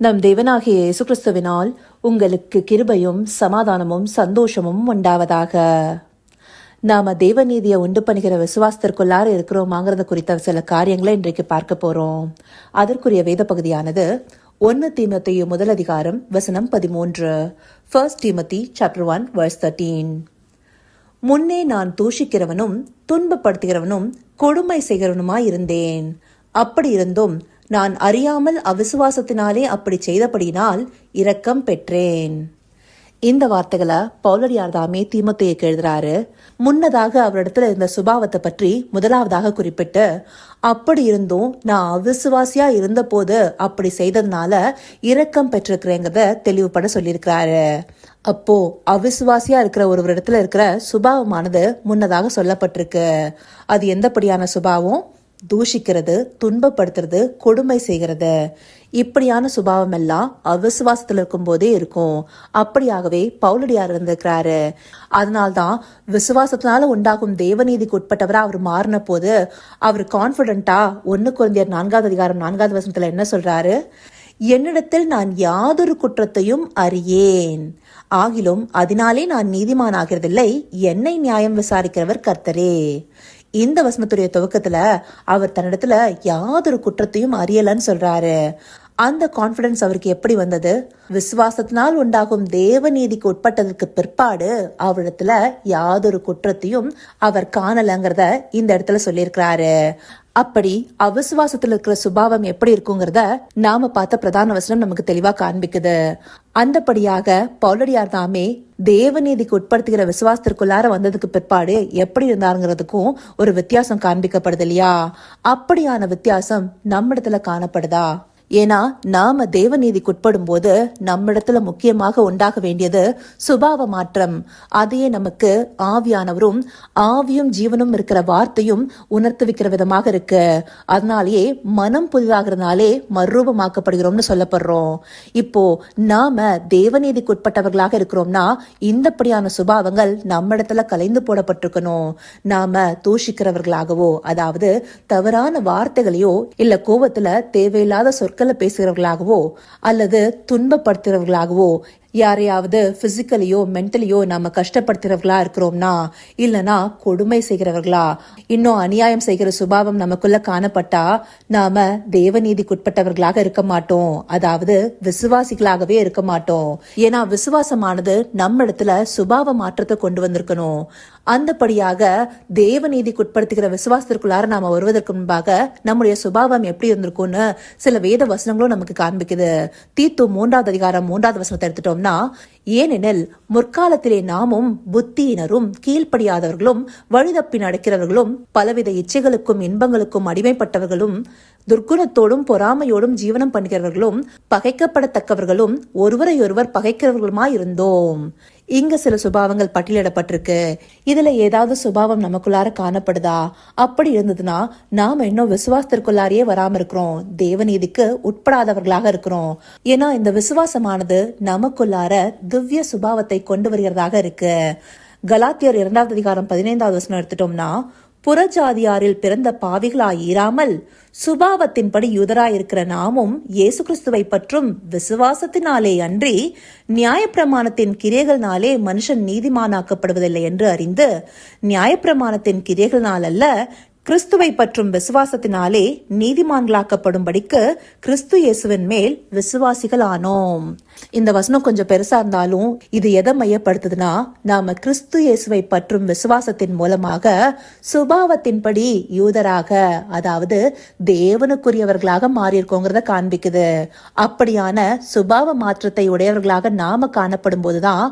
நம் தேவனாகிய இயேசு கிறிஸ்துவினால் உங்களுக்கு கிருபையும் சமாதானமும் சந்தோஷமும் உண்டாவதாக. நாம தேவநீதியை உண்டு பண்ணுகிற விசுவாசத்திற்குள்ளார இருக்கிறோமாங்கிறத குறித்த சில காரியங்களை இன்றைக்கு பார்க்க போறோம். அதற்குரிய வேத பகுதியானது ஒன்னு தீமத்தையு முதல் அதிகாரம் வசனம் பதிமூன்று. First Timothy chapter one verse thirteen முன்னே நான் தூஷிக்கிறவனும் துன்பப்படுத்துகிறவனும் கொடுமை செய்கிறவனுமாய் இருந்தேன் அப்படி இருந்தும் நான் அறியாமல் அவிசுவாசத்தினாலே அப்படி செய்தபடினால் இரக்கம் பெற்றேன். இந்த வார்த்தைகளை பவுலடியார் தாமே தீமத்தையக்கு எழுதுறாரு. முன்னதாக அவரிடத்துல இருந்த சுபாவத்தை பற்றி முதலாவதாக குறிப்பிட்டு அப்படி இருந்தும் நான் அவிசுவாசியா இருந்த போது அப்படி செய்ததுனால இரக்கம் பெற்றிருக்கிறேங்கிறத தெளிவுபட சொல்லியிருக்கிறாரு. அப்போ அவிசுவாசியா இருக்கிற ஒருவரிடத்துல இருக்கிற சுபாவமானது முன்னதாக சொல்லப்பட்டிருக்கு. அது எந்தபடியான சுபாவம்? தூஷிக்கிறது துன்பப்படுத்துறது கொடுமை செய்கிறது. இப்படியான சுபாவம் எல்லாம் அவிசுவாசத்தில் இருக்கும் போதே இருக்கும். அப்படியாகவே பவுலடியார் இருந்திருக்கிறாரு. அதனால்தான் விசுவாசத்தினால உண்டாகும் தேவநீதிக்கு உட்பட்டவரா அவர் மாறின போது அவர் கான்பிடண்டா ஒன்னு குழந்தையர் நான்காவது அதிகாரம் நான்காவது வசனத்துல என்ன சொல்றாரு? என்னிடத்தில் நான் யாதொரு குற்றத்தையும் அறியேன். ஆகிலும் அதனாலே நான் நீதிமானாகிறதில்லை. என்னை நியாயம் விசாரிக்கிறவர் கர்த்தரே. இந்த வசனத்துடைய துவக்கத்துல அவர் தன்னிடத்துல யாதொரு குற்றத்தையும் அறியலன்னு சொல்றாரு. அந்த கான்ஃபிடன்ஸ் அவருக்கு எப்படி வந்தது? விசுவாசத்தினால் உண்டாகும் தேவ நீதிக்கு உட்பட்டதற்கு பிற்பாடு அவரிடத்துல யாதொரு குற்றத்தையும் அவர் காணலங்கிறத இந்த இடத்துல சொல்லியிருக்கிறாரு. அப்படி அவிசுவாசத்தில் இருக்கிற சுபாவம் எப்படி இருக்குங்கிறத நாம பார்த்த பிரதான வசனம் நமக்கு தெளிவா காண்பிக்குது. அந்தபடியாக பவுலடியார் தாமே தேவநீதிக்கு உட்படுத்துகிற விசுவாசத்திற்குள்ளார வந்ததுக்கு பிற்பாடு எப்படி இருந்தாருங்கிறதுக்கும் ஒரு வித்தியாசம் காண்பிக்கப்படுது இல்லையா? அப்படியான வித்தியாசம் நம்மிடத்துல காணப்படுதா? ஏன்னா நாம தேவநீதிக்குட்படும் போது நம்மிடத்துல முக்கியமாக உண்டாக வேண்டியது சுபாவ மாற்றம். அதையே நமக்கு ஆவியானவரும் ஆவியும் ஜீவனும் இருக்கிற வார்த்தையும் உணர்த்து வைக்கிற விதமாக இருக்கு. அதனாலேயே மனம் புதிதாகிறதுனாலே மறுரூபமாக்கப்படுகிறோம்னு சொல்லப்படுறோம். இப்போ நாம தேவநீதிக்குட்பட்டவர்களாக இருக்கிறோம்னா இந்தப்படியான சுபாவங்கள் நம்மிடத்துல கலைந்து போடப்பட்டிருக்கணும். நாம தூஷிக்கிறவர்களாகவோ அதாவது தவறான வார்த்தைகளையோ இல்ல கோவத்துல தேவையில்லாத சொற்கள் சொற்களை பேசுகிறவர்களாகவோ அல்லது துன்பப்படுத்துகிறவர்களாகவோ யாரையாவது பிசிக்கலியோ மென்டலியோ நம்ம கஷ்டப்படுத்துறவர்களா இருக்கிறோம்னா இல்லனா கொடுமை செய்கிறவர்களா? இன்னும் அநியாயம் செய்கிற சுபாவம் நமக்குள்ள காணப்பட்டா நாம தேவநீதிக்குட்பட்டவர்களாக இருக்க மாட்டோம். அதாவது விசுவாசிகளாகவே இருக்க மாட்டோம். ஏன்னா விசுவாசமானது நம்ம இடத்துல சுபாவ மாற்றத்தை கொண்டு வந்திருக்கணும். அந்தபடியாக தேவநீதிக்குட்படுத்துகிற விசுவாசத்திற்குள்ளார நாம வருவதற்கு முன்பாக நம்முடைய சுபாவம் எப்படி இருந்திருக்கும்னு சில வேத வசனங்களும் நமக்கு காண்பிக்குது. தீத்து மூன்றாவது அதிகாரம் மூன்றாவது வசனத்தை எடுத்துட்டோம்னா ஏனெனில் முற்காலத்திலே நாமும் புத்தியினரும் கீழ்ப்படியாதவர்களும் வழிதப்பி நடக்கிறவர்களும் பலவித இச்சைகளுக்கும் இன்பங்களுக்கும் அடிமைப்பட்டவர்களும் துர்க்குணத்தோடும் பொறாமையோடும் ஜீவனம் பண்ணுகிறவர்களும் பகைக்கப்படத்தக்கவர்களும் ஒருவரையொருவர் பகைக்கிறவர்களுமாயிருந்தோம். இங்க சில சுபாவங்கள் பட்டியலிடப்பட்டிருக்கு. இதுல ஏதாவது சுபாவம் நமக்குள்ளார காணப்படுதா? அப்படி இருந்ததுன்னா நாம இன்னும் விசுவாசத்திற்குள்ளாரையே வராம இருக்கிறோம். தேவநீதிக்கு உட்படாதவர்களாக இருக்கிறோம். ஏன்னா இந்த விசுவாசமானது நமக்குள்ளார திவ்ய சுபாவத்தை கொண்டு வருகிறதாக இருக்கு. கலாத்தியர் இரண்டாவது அதிகாரம் பதினைந்தாவது வசனம் எடுத்துட்டோம்னா புறஜாதியாரில் பிறந்த பாவிகளாயிராமல் சுபாவத்தின்படி யூதராயிருக்கிற நாமும் இயேசு கிறிஸ்துவை பற்றும் விசுவாசத்தினாலே அன்றி நியாயப்பிரமாணத்தின் கிரைகள்னாலே மனுஷன் நீதிமானாக்கப்படுவதில்லை என்று அறிந்து நியாயப்பிரமாணத்தின் கிரைகள்னால் அல்ல கிறிஸ்துவை பற்றும் விசுவாசத்தினாலே நீதிமான்களாக்கப்படும்படிக்கு கிறிஸ்து இயேசுவின் மேல் விசுவாசிகள் ஆனோம் இந்த வசனம் கொஞ்சம் பெருசா இருந்தாலும் இது எதை மையப்படுத்துதுன்னா நாம கிறிஸ்து இயேசுவை பற்றும் விசுவாசத்தின் மூலமாக சுபாவத்தின்படி யூதராக அதாவது தேவனுக்குரியவர்களாக மாறியிருக்கோங்கிறத காண்பிக்குது. அப்படியான சுபாவ மாற்றத்தை உடையவர்களாக நாம காணப்படும் போதுதான்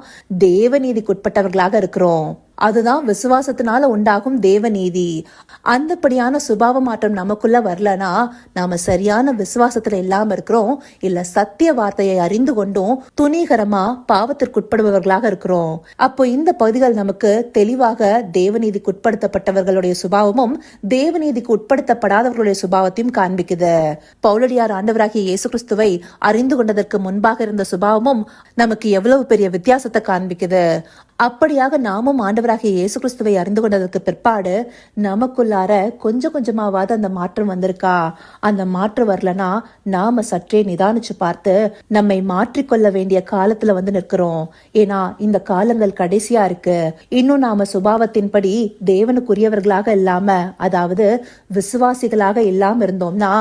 தேவநீதிக்குட்பட்டவர்களாக இருக்கிறோம். அதுதான் விசுவாசத்தினால உண்டாகும் தேவநீதி. அந்தப்படியான சுபாவ மாற்றம் நமக்குள்ள வரலனா நாம சரியான விசுவாசத்துல இல்லாம இருக்கிறோம் இல்ல சத்திய வார்த்தையை அறிந்து கொண்டும் துணிகரமா பாவத்திற்குட்படுபவர்களாக இருக்கிறோம். அப்போ இந்த பகுதிகள் நமக்கு தெளிவாக தேவநீதிக்கு உட்படுத்தப்பட்டவர்களுடைய சுபாவமும் தேவநீதிக்கு உட்படுத்தப்படாதவர்களுடைய சுபாவத்தையும் காண்பிக்குது. பௌலடியார் ஆண்டவராகிய இயேசு கிறிஸ்துவை அறிந்து கொண்டதற்கு முன்பாக இருந்த சுபாவமும் நமக்கு எவ்வளவு பெரிய வித்தியாசத்தை காண்பிக்குது. அப்படியாக நாமும் ஆண்டவராகிய இயேசு கிறிஸ்துவை அறிந்து கொண்டதற்கு பிற்பாடு நமக்குள்ளார கொஞ்சம் கொஞ்சமாவது அந்த மாற்றம் வந்திருக்கா? அந்த மாற்றம் வரலனா நாம சற்றே நிதானிச்சு பார்த்து நம்மை மாற்றிக்கொள்ள வேண்டிய காலத்துல வந்து நிற்கிறோம். ஏன்னா இந்த காலங்கள் கடைசியா இருக்கு. இன்னும் நாம சுபாவத்தின்படி தேவனுக்குரியவர்களாக இல்லாம அதாவது விசுவாசிகளாக இல்லாம இருந்தோம்னா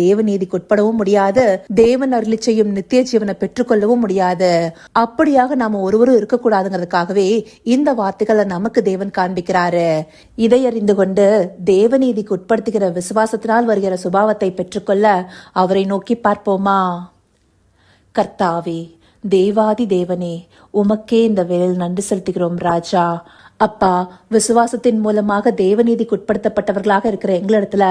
தேவநீதிக்கு உட்படவும் முடியாது. தேவன் அருளி செய்யும் நித்திய ஜீவனை பெற்றுக்கொள்ளவும் முடியாது. அப்படியாக நாம ஒருவரும் இருக்கக்கூடாதுங்கிறதுக்காக இருக்கக்கூடாதுங்கிறதுக்காகவே இந்த வார்த்தைகளை நமக்கு தேவன் காண்பிக்கிறாரு. இதை அறிந்து கொண்டு தேவநீதிக்கு உட்படுத்துகிற விசுவாசத்தினால் வருகிற சுபாவத்தை பெற்றுக்கொள்ள அவரை நோக்கி பார்ப்போமா? கர்த்தாவே தேவாதி தேவனே உமக்கே இந்த வேலையில் நன்றி செலுத்துகிறோம் ராஜா. அப்பா விசுவாசத்தின் மூலமாக தேவநீதிக்கு உட்படுத்தப்பட்டவர்களாக இருக்கிற எங்களிடத்துல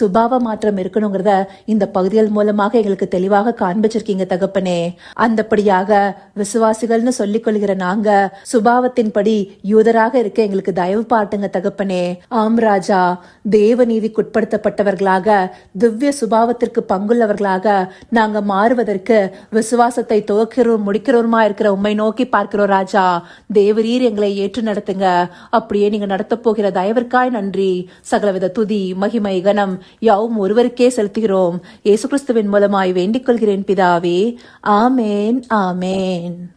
சுபாவ மாற்றம் இருக்கணுங்கிறத இந்த பகுதிகள் மூலமாக எங்களுக்கு தெளிவாக காண்பிச்சிருக்கீங்க தகப்பனே. அந்தபடியாக விசுவாசிகள்னு சொல்லிக் கொள்கிற நாங்க சுபாவத்தின்படி யூதராக இருக்க எங்களுக்கு தயவு பாட்டுங்க தகப்பனே. ஆம் ராஜா. தேவநீதிக்கு உட்படுத்தப்பட்டவர்களாக திவ்ய சுபாவத்திற்கு பங்குள்ளவர்களாக நாங்க மாறுவதற்கு விசுவாசத்தை துவக்கிறோம் முடிக்கிறோமா இருக்கிற உண்மை நோக்கி பார்க்கிறோம் ராஜா. தேவரீர் எங்களை ஏற்று நடத்துங்க. அப்படியே நீங்க நடத்த போகிற தயவிற்காய் நன்றி. சகலவித துதி மகிமை கனம் யாவும் ஒருவருக்கே செலுத்துகிறோம். இயேசு கிறிஸ்துவின் மூலமாய் வேண்டிக் கொள்கிறேன் பிதாவே. ஆமேன் ஆமேன்.